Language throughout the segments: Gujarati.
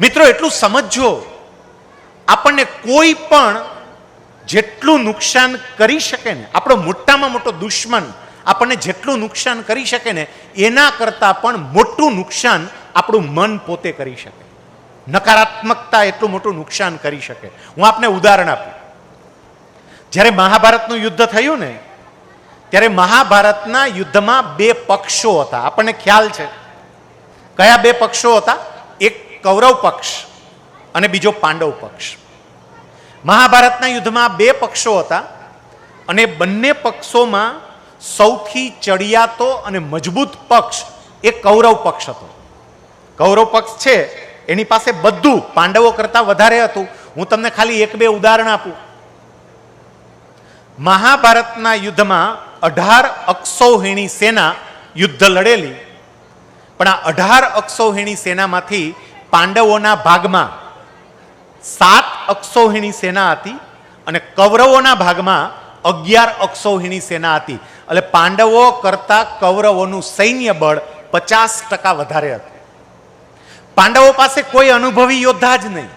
મિત્રો, એટલું સમજજો, આપણને કોઈ પણ જેટલું નુકસાન કરી શકે ને, આપણો મોટામાં મોટો દુશ્મન આપણને જેટલું નુકસાન કરી શકે ને, એના કરતાં પણ મોટું નુકસાન આપણું મન પોતે કરી શકે. નકારાત્મકતા એટલું મોટું નુકસાન કરી શકે. હું આપને ઉદાહરણ આપું. જ્યારે મહાભારતનું યુદ્ધ થયું ને, ત્યારે મહાભારતના યુદ્ધમાં બે પક્ષો હતા. આપણને ખ્યાલ છે? કયા બે પક્ષો હતા? કૌરવ પક્ષ અને બીજો પાંડવ પક્ષ. મહાભારતના યુદ્ધમાં બે પક્ષો હતા અને બંને પક્ષોમાં સૌથી ચડિયાતો અને મજબૂત પક્ષ એ કૌરવ પક્ષ હતો. કૌરવ પક્ષ છે, એની પાસે બધું પાંડવો કરતાં વધારે હતું. હું તમને ખાલી એક બે ઉદાહરણ આપું. મહાભારતના યુદ્ધમાં અઢાર અક્ષૌહિણી સેના યુદ્ધ લડેલી. પણ આ અઢાર અક્ષૌહિણી સેનામાંથી પાંડવોના ભાગમાં સાત અક્ષૌહિણી સેના હતી અને કૌરવોના ભાગમાં અગિયાર અક્ષૌહિણી સેના હતી. એટલે પાંડવો કરતા કૌરવોનું સૈન્ય બળ પચાસ ટકા વધારે હતું. પાંડવો પાસે કોઈ અનુભવી યોદ્ધા જ નહીં.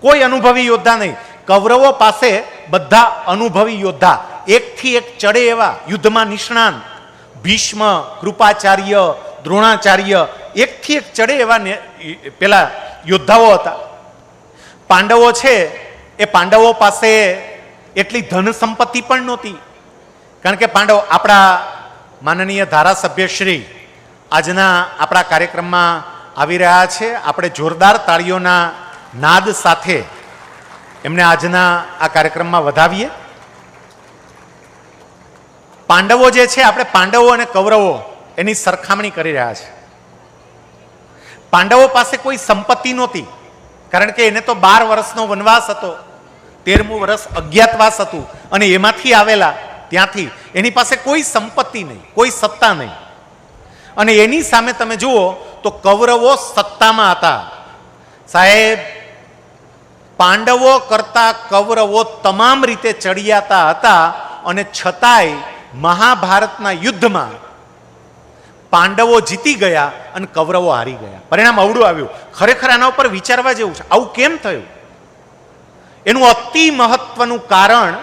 કોઈ અનુભવી યોદ્ધા નહીં. કૌરવો પાસે બધા અનુભવી યોદ્ધા. એકથી એક ચડે એવા યુદ્ધમાં નિષ્ણાંત. ભીષ્મ, કૃપાચાર્ય, દ્રોણાચાર્ય એકથી એક ચડે એવા પેલા યોદ્ધાઓ હતા. પાંડવો છે, એ પાંડવો પાસે એટલી ધન સંપત્તિ પણ નહોતી. કારણ કે પાંડવ, આપણા માનનીય ધારાસભ્યશ્રી આજના આપણા કાર્યક્રમમાં આવી રહ્યા છે. આપણે જોરદાર તાળીઓના નાદ સાથે એમને આજના આ કાર્યક્રમમાં વધાવીએ. પાંડવો જે છે, આપણે પાંડવો અને કૌરવો એની સરખામણી કરી રહ્યા છે. પાંડવો પાસે કોઈ સંપત્તિ નહોતી. કારણ કે એને તો બાર વર્ષનો વનવાસ હતો. તેરમું વર્ષ અજ્ઞાતવાસ હતું. અને એમાંથી આવેલા ત્યાંથી એની પાસે કોઈ સંપત્તિ નહીં, કોઈ સત્તા નહીં. અને એની સામે તમે જુઓ તો કૌરવો સત્તામાં હતા. સાહેબ, પાંડવો કરતા કૌરવો તમામ રીતે ચડિયાતા હતા અને છતાંય મહાભારતના યુદ્ધમાં પાંડવો જીતી ગયા અને કૌરવો હારી ગયા. પરિણામ અવડું આવ્યું. ખરેખર આના ઉપર વિચારવા જેવું છે. આવું કેમ થયું? એનું અતિ મહત્વનું કારણ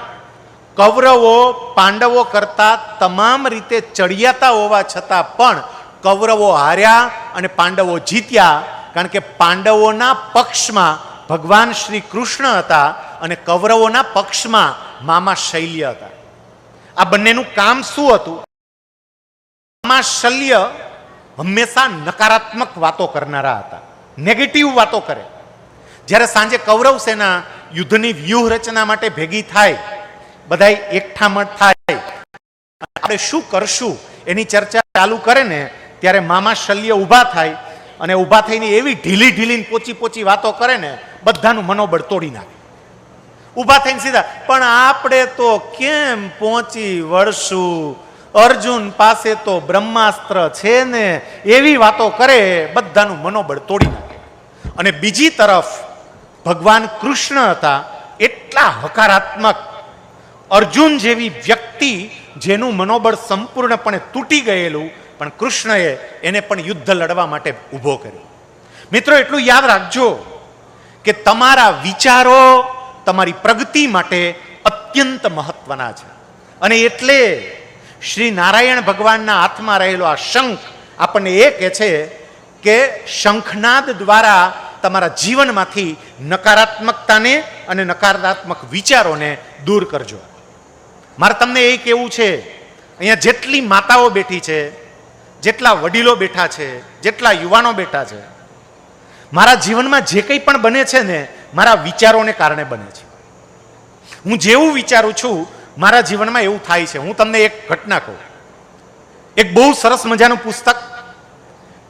કૌરવો પાંડવો કરતા તમામ રીતે ચડિયાતા હોવા છતાં પણ કૌરવો હાર્યા અને પાંડવો જીત્યા. કારણ કે પાંડવોના પક્ષમાં ભગવાન શ્રી કૃષ્ણ હતા અને કૌરવોના પક્ષમાં મામા શૈલ્ય હતા. આ બંનેનું કામ શું હતું? મામા શલ્ય હંમેશા નકારાત્મક વાતો કરનારા હતા. નેગેટિવ વાતો કરે. જ્યારે સાંજે કૌરવ સેના યુદ્ધની વ્યૂહરચના માટે ભેગી થાય બધા એકઠામઠ થાય, આપણે શું કરશું? એની ચર્ચા ચાલુ કરે ને, ત્યારે મામા શલ્ય ઊભા થાય અને ઊભા થઈને એવી ઢીલી ઢીલી પોચી પોચી વાતો કરે ને, બધાનું મનોબળ તોડી નાખે. ઊભા થઈને સીધા, પણ આપણે તો કેમ પહોંચી વળશું? અર્જુન પાસે તો બ્રહ્માસ્ત્ર છે ને, એવી વાતો કરે, બધાનું મનોબળ તોડી નાખે. અને બીજી તરફ, ભગવાન કૃષ્ણ હતા, એટલા હકારાત્મક. અર્જુન જેવી વ્યક્તિ જેનું મનોબળ સંપૂર્ણપણે તૂટી ગયેલું, પણ કૃષ્ણએ એને પણ યુદ્ધ લડવા માટે ઊભો કર્યો. મિત્રો, એટલું યાદ રાખજો કે તમારા વિચારો તમારી પ્રગતિ માટે અત્યંત મહત્વના છે. અને એટલે શ્રી નારાયણ ભગવાનના હાથમાં રહેલો આ શંખ આપણને એ કહે છે કે શંખનાદ દ્વારા તમારા જીવનમાંથી નકારાત્મકતાને અને નકારાત્મક વિચારોને દૂર કરજો. મારે તમને એ કહેવું છે, અહીંયા જેટલી માતાઓ બેઠી છે, જેટલા વડીલો બેઠા છે, જેટલા યુવાનો બેઠા છે, મારા જીવનમાં જે કંઈ પણ બને છે ને, મારા વિચારોને કારણે બને છે. હું જેવું વિચારું છું મારા જીવનમાં એવું થાય છે. હું તમને એક ઘટના કહું. એક બહુ સરસ મજાનું પુસ્તક.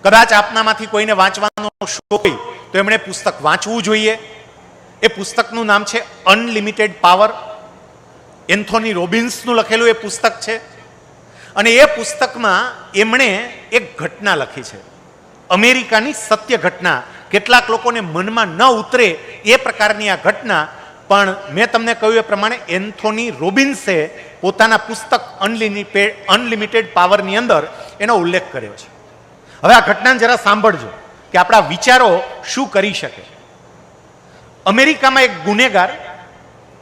કદાચ આપનામાંથી કોઈને વાંચવાનો શોખ હોય, તો એમણે પુસ્તક વાંચવું જોઈએ. એ પુસ્તકનું નામ છે અનલિમિટેડ પાવર એન્થોની રોબિન્સનું લખેલું એ પુસ્તક છે. અને એ પુસ્તકમાં એમણે એક ઘટના લખી છે. અમેરિકાની સત્ય ઘટના. કેટલાક લોકોને મનમાં ન ઉતરે એ પ્રકારની આ ઘટના પણ મેં તમને કહ્યું એ પ્રમાણે એન્થોની રોબિન્સે પોતાના પુસ્તક અનલિમિટેડ અનલિમિટેડ પાવરની અંદર એનો ઉલ્લેખ કર્યો છે. હવે આ ઘટનાને જરા સાંભળજો કે આપણા વિચારો શું કરી શકે. અમેરિકામાં એક ગુનેગાર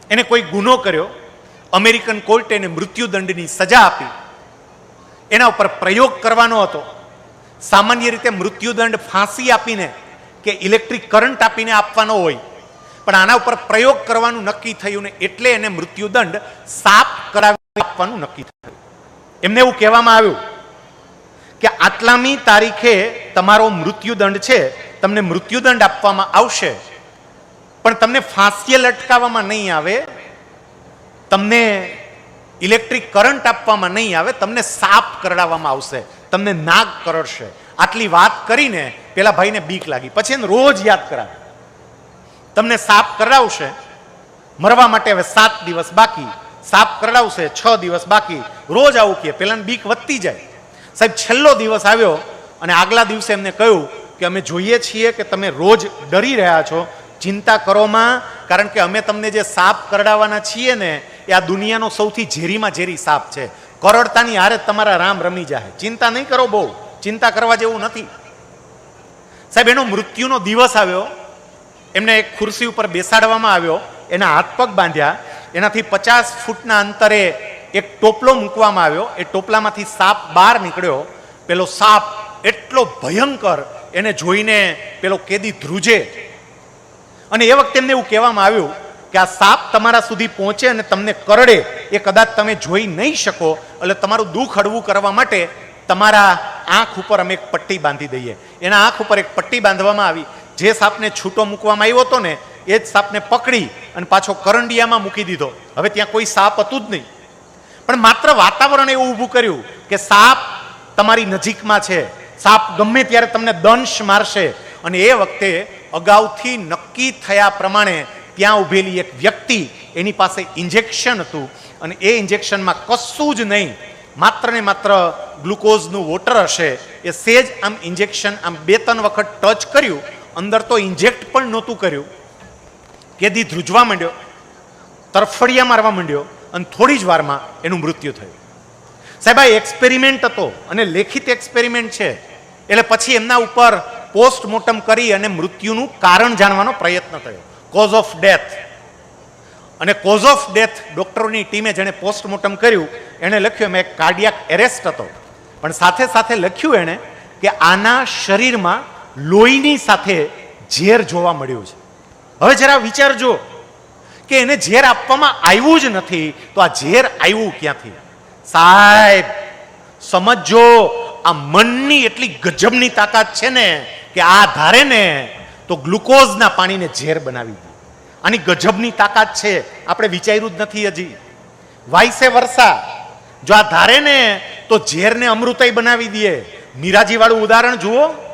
એને કોઈ ગુનો કર્યો, અમેરિકન કોર્ટે એને મૃત્યુદંડની સજા આપી, એના ઉપર પ્રયોગ કરવાનો હતો. સામાન્ય રીતે મૃત્યુદંડ ફાંસી આપીને કે ઇલેક્ટ્રિક કરંટ આપીને આપવાનો હોય પણ આના ઉપર પ્રયોગ કરવાનું નક્કી થયું ને એટલે એને મૃત્યુદંડ સાપ કરાવી આપવાનું નક્કી થયું. એમને એવું કહેવામાં આવ્યું કે આટલામી તારીખે તમારો મૃત્યુદંડ છે, તમને મૃત્યુદંડ આપવામાં આવશે, પણ તમને ફાંસીએ લટકાવવામાં નહીં આવે, તમને ઇલેક્ટ્રિક કરંટ આપવામાં નહીં આવે, તમને સાપ કરડાવવામાં આવશે, તમને નાગ કરડશે. આટલી વાત કરીને પેલા ભાઈને બીક લાગી. પછી એને રોજ યાદ કરાવે. તમને સાપ કરડાવશે મરવા માટે હવે સાત દિવસ બાકી. સાપ કરડાવશે છ દિવસ બાકી. રોજ આવું કે પેલાને બીક વધતી જાય. સાહેબ, છેલ્લો દિવસ આવ્યો અને આગલા દિવસે એમને કહ્યું કે અમે જોઈએ છીએ કે તમે રોજ ડરી રહ્યા છો. ચિંતા કરોમાં કારણ કે અમે તમને જે સાપ કરડાવવાના છીએ ને, એ આ દુનિયાનો સૌથી ઝેરીમાં ઝેરી સાપ છે. કરડતાની હારે તમારા રામ રમી જાય ચિંતા નહીં કરો બહુ. ચિંતા કરવા જેવું નથી. સાહેબ, એનો મૃત્યુનો દિવસ આવ્યો. એમને એક ખુરશી ઉપર બેસાડવામાં આવ્યો, એના હાથ પગ બાંધ્યા, એનાથી પચાસ ફૂટના અંતરે એક ટોપલો મૂકવામાં આવ્યો, એ ટોપલામાંથી સાપ બહાર નીકળ્યો, પેલો સાપ એટલો ભયંકર, એને જોઈને પેલો કેદી ધ્રુજે. અને એ વખતે એમને એવું કહેવામાં આવ્યું કે આ સાપ તમારા સુધી પહોંચે અને તમને કરડે, એ કદાચ તમે જોઈ નહીં શકો, એટલે તમારું દુઃખ હળવું કરવા માટે તમારા આંખ ઉપર અમે એક પટ્ટી બાંધી દઈએ. એના આંખ ઉપર એક પટ્ટી બાંધવામાં આવી. જે સાપને છૂટો મૂકવામાં આવ્યો હતો ને, એ જ સાપને પકડી અને પાછો કરંડિયામાં મૂકી દીધો. હવે ત્યાં કોઈ સાપ હતું જ નહીં. પણ માત્ર વાતાવરણ એવું ઊભું કર્યું કે સાપ તમારી નજીકમાં છે. સાપ ગમે ત્યારે તમને દંશ મારશે. અને એ વખતે અગાઉથી નક્કી થયા પ્રમાણે ત્યાં ઊભેલી એક વ્યક્તિ એની પાસે ઇન્જેક્શન હતું. અને એ ઇન્જેક્શનમાં કશું જ નહીં. માત્ર ને માત્ર ગ્લુકોઝનું વોટર હશે. એ સેજ આમ ઇન્જેક્શન આમ બે ત્રણ વખત ટચ કર્યું. અંદર તો ઇન્જેક્ટ પણ નહોતું કર્યું. કેદી ધ્રુજવા માંડ્યો, તરફડિયા મારવા માંડ્યો અને થોડી જ વારમાં એનું મૃત્યુ થયું. સાહેબ, આ એક્સપેરિમેન્ટ હતો અને લેખિત એક્સપેરિમેન્ટ છે. એટલે પછી એમના ઉપર પોસ્ટમોર્ટમ કરી અને મૃત્યુનું કારણ જાણવાનો પ્રયત્ન થયો. કોઝ ઓફ ડેથ અને કોઝ ઓફ ડેથ ડોક્ટરોની ટીમે જેણે પોસ્ટમોર્ટમ કર્યું, એણે લખ્યું, એમાં એક કાર્ડિયાક એરેસ્ટ હતો. પણ સાથે સાથે લખ્યું એણે કે આના શરીરમાં લોહીની સાથે ઝેર જોવા મળ્યું છે. હવે જરા વિચારજો કે એને ઝેર આપવામાં આવ્યું જ નથી, તો આ ઝેર આવ્યું ક્યાંથી? સાહેબ સમજો આ મનની એટલી ગજબની તાકાત છે ને કે આ ધારે ને તો ગ્લુકોઝના પાણીને ઝેર બનાવી દે. આની ગજબની તાકાત છે, આપણે વિચાર્યું જ નથી હજી. વાયસે વર્ષા, જો આ ધારે ને તો ઝેરને અમૃતય બનાવી દે. મીરાજીવાળું ઉદાહરણ જુઓ.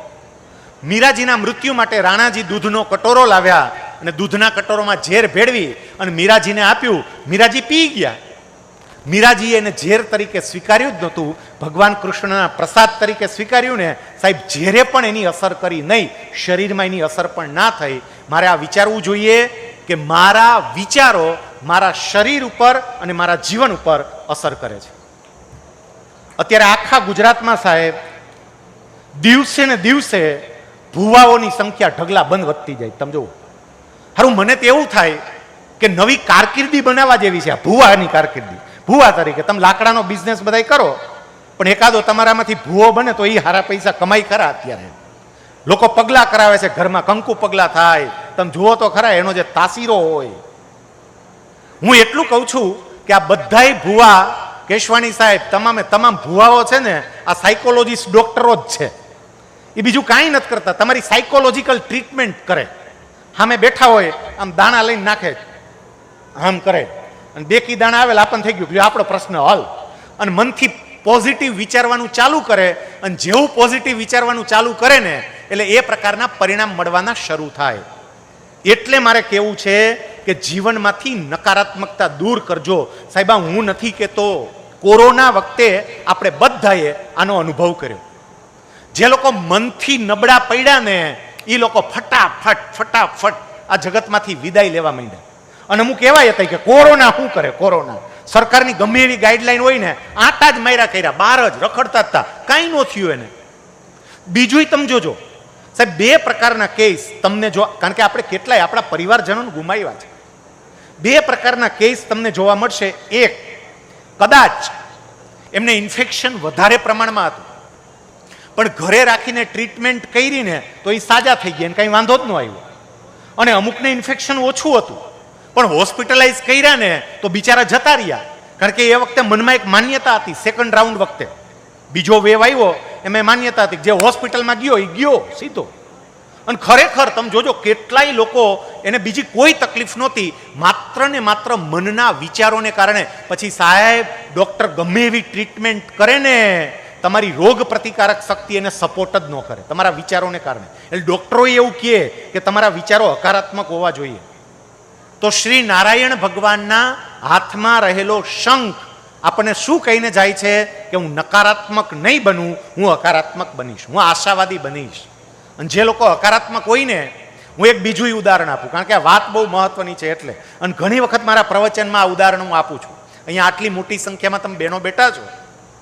મીરાજીના મૃત્યુ માટે રાણાજી દૂધનો કટોરો લાવ્યા અને દૂધના કટોરોમાં ઝેર ભેળવી અને મીરાજીને આપ્યું. મીરાજી પી ગયા. મીરાજીએ એને ઝેર તરીકે સ્વીકાર્યું જ નહોતું. ભગવાન કૃષ્ણના પ્રસાદ તરીકે સ્વીકાર્યું ને. સાહેબ, ઝેરે પણ એની અસર કરી નહીં. શરીરમાં એની અસર પણ ના થઈ. મારે આ વિચારવું જોઈએ કે મારા વિચારો મારા શરીર ઉપર અને મારા જીવન ઉપર અસર કરે છે. અત્યારે આખા ગુજરાતમાં સાહેબ, દિવસે ને દિવસે ભુવાઓની સંખ્યા ઢગલા બંધ વધતી જાય. તમે જુઓ. સારું મને તો એવું થાય કે નવી કારકિર્દી બનાવવા જેવી છે આ ભુવાની કારકિર્દી. ભુવા તરીકે તમે લાકડાનો બિઝનેસ બધાય કરો, પણ એકાદો તમારામાંથી ભૂવો બને તો એ હારા પૈસા કમાઈ ખરા અત્યારે. લોકો પગલા કરાવે છે ઘરમાં, કંકુ પગલા થાય. તમે જુઓ તો ખરા, એનો જે તાસીરો હોય. હું એટલું કહું છું કે આ બધાય ભુવા, કેશવાણી સાહેબ, તમામે તમામ ભુવાઓ છે ને, આ સાયકોલોજીસ્ટ ડોક્ટરો જ છે. એ બીજું કાંઈ નથી કરતા. તમારી સાયકોલોજીકલ ટ્રીટમેન્ટ કરે. સામે બેઠા હોય, આમ દાણા લઈને નાખે. આમ કરે. અને બેકી દાણા આવેલા આપણને થઈ ગયું. આપણો પ્રશ્ન હલ. અને મનથી પોઝિટિવ વિચારવાનું ચાલુ કરે. અને જેવું પોઝિટિવ વિચારવાનું ચાલુ કરે ને, એટલે એ પ્રકારના પરિણામ મળવાના શરૂ થાય. એટલે મારે કહેવું છે કે જીવનમાંથી નકારાત્મકતા દૂર કરજો. સાહેબા હું નથી કહેતો કોરોના વખતે આપણે બધાએ આનો અનુભવ કર્યો. જે લોકો મનથી નબળા પડ્યા ને એ લોકો ફટાફટ ફટાફટ આ જગતમાંથી વિદાય લેવા માંડ્યા. અને અમુક એવા હતા કે કોરોના શું કરે? કોરોના. સરકારની ગમે એવી ગાઈડલાઈન હોય ને, આટા જ માર્યા કર્યા, બાર જ રખડતા હતા. કાંઈ ન થયું એને. બીજું તમે જોજો. સાહેબ, બે પ્રકારના કેસ તમને જો, કારણ કે આપણે કેટલાય આપણા પરિવારજનોને ગુમાવ્યા છે. બે પ્રકારના કેસ તમને જોવા મળશે. એક, કદાચ એમને ઇન્ફેક્શન વધારે પ્રમાણમાં હતું. પણ ઘરે રાખીને ટ્રીટમેન્ટ કરીને તો એ સાજા થઈ ગયા કંઈ વાંધો જ ન આવ્યો. અને અમુકને ઇન્ફેક્શન ઓછું હતું. પણ હોસ્પિટલાઇઝ કર્યા ને તો બિચારા જતા રહ્યા. કારણ કે એ વખતે મનમાં એક માન્યતા હતી સેકન્ડ રાઉન્ડ વખતે. બીજો વેવ આવ્યો, એમાં માન્યતા હતી જે હોસ્પિટલમાં ગયો, એ ગયો સીધો. અને ખરેખર તમે જોજો, કેટલાય લોકો એને બીજી કોઈ તકલીફ નહોતી, માત્ર ને માત્ર મનના વિચારોને કારણે. પછી સાહેબ ડૉક્ટર ગમે એવી ટ્રીટમેન્ટ કરે ને તમારી રોગ પ્રતિકારક શક્તિ એને સપોર્ટ જ ન કરે. તમારા વિચારોને કારણે. એટલે ડૉક્ટરોએ એવું કહે કે તમારા વિચારો હકારાત્મક હોવા જોઈએ. તો શ્રી નારાયણ ભગવાનના હાથમાં રહેલો શંખ આપણને શું કહીને જાય છે? કે હું નકારાત્મક નહીં બનું, હું હકારાત્મક બનીશ. હું આશાવાદી બનીશ. અને જે લોકો હકારાત્મક હોય ને, હું એક બીજું ઉદાહરણ આપું. કારણ કે આ વાત બહુ મહત્વની છે એટલે. અને ઘણી વખત મારા પ્રવચનમાં આ ઉદાહરણ હું આપું છું. અહીંયા આટલી મોટી સંખ્યામાં તમે બહેનો બેઠા છો.